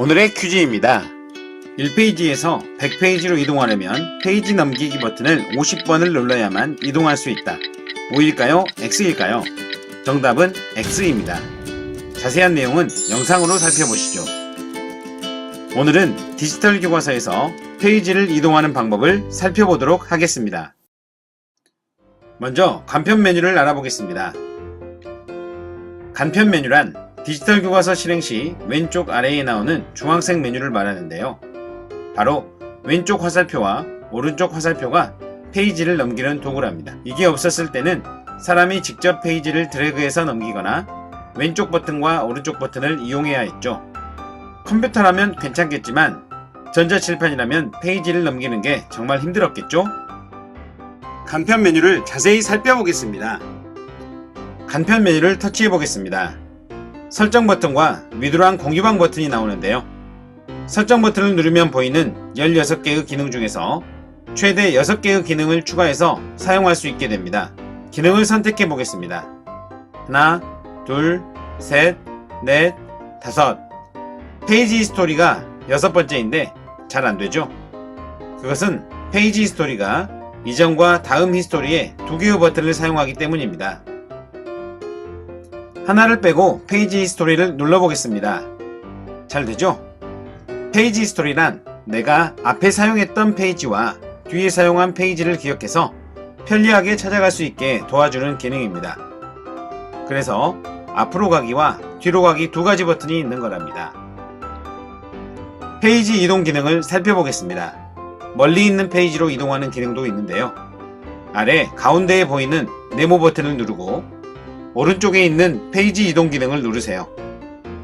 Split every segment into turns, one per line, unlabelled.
오늘의 퀴즈입니다. 1페이지에서 100페이지로 이동하려면 페이지 넘기기 버튼을 50번을 눌러야만 이동할 수 있다. O일까요? X일까요? 정답은 X입니다. 자세한 내용은 영상으로 살펴보시죠. 오늘은 디지털 교과서에서 페이지를 이동하는 방법을 살펴보도록 하겠습니다. 먼저 간편 메뉴를 알아보겠습니다. 간편 메뉴란 디지털 교과서 실행 시 왼쪽 아래에 나오는 중앙색 메뉴를 말하는데요. 바로 왼쪽 화살표와 오른쪽 화살표가 페이지를 넘기는 도구랍니다. 이게 없었을 때는 사람이 직접 페이지를 드래그해서 넘기거나 왼쪽 버튼과 오른쪽 버튼을 이용해야 했죠. 컴퓨터라면 괜찮겠지만 전자칠판이라면 페이지를 넘기는 게 정말 힘들었겠죠? 간편 메뉴를 자세히 살펴보겠습니다. 간편 메뉴를 터치해 보겠습니다. 설정 버튼과 위드랑 공유방 버튼이 나오는데요. 설정 버튼을 누르면 보이는 16개의 기능 중에서 최대 6개의 기능을 추가해서 사용할 수 있게 됩니다. 기능을 선택해 보겠습니다. 하나, 둘, 셋, 넷, 다섯. 페이지 스토리가 여섯 번째인데 잘 안 되죠? 그것은 페이지 스토리가 이전과 다음 히스토리에 두 개의 버튼을 사용하기 때문입니다. 하나를 빼고 페이지 히스토리를 눌러보겠습니다. 잘 되죠? 페이지 히스토리란 내가 앞에 사용했던 페이지와 뒤에 사용한 페이지를 기억해서 편리하게 찾아갈 수 있게 도와주는 기능입니다. 그래서 앞으로 가기와 뒤로 가기 두 가지 버튼이 있는 거랍니다. 페이지 이동 기능을 살펴보겠습니다. 멀리 있는 페이지로 이동하는 기능도 있는데요. 아래 가운데에 보이는 네모 버튼을 누르고 오른쪽에 있는 페이지 이동 기능을 누르세요.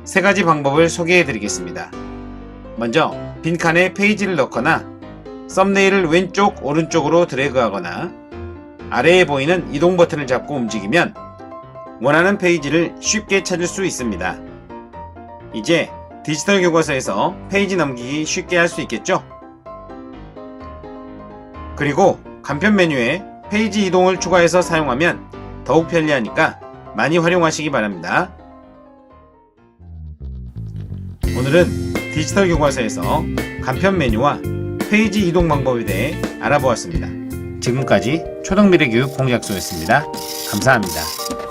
세 가지 방법을 소개해 드리겠습니다. 먼저 빈칸에 페이지를 넣거나 썸네일을 왼쪽 오른쪽으로 드래그하거나 아래에 보이는 이동 버튼을 잡고 움직이면 원하는 페이지를 쉽게 찾을 수 있습니다. 이제 디지털 교과서에서 페이지 넘기기 쉽게 할 수 있겠죠? 그리고 간편 메뉴에 페이지 이동을 추가해서 사용하면 더욱 편리하니까 많이 활용하시기 바랍니다. 오늘은 디지털 교과서에서 간편 메뉴와 페이지 이동 방법에 대해 알아보았습니다. 지금까지 초등미래 교육 공작소였습니다. 감사합니다.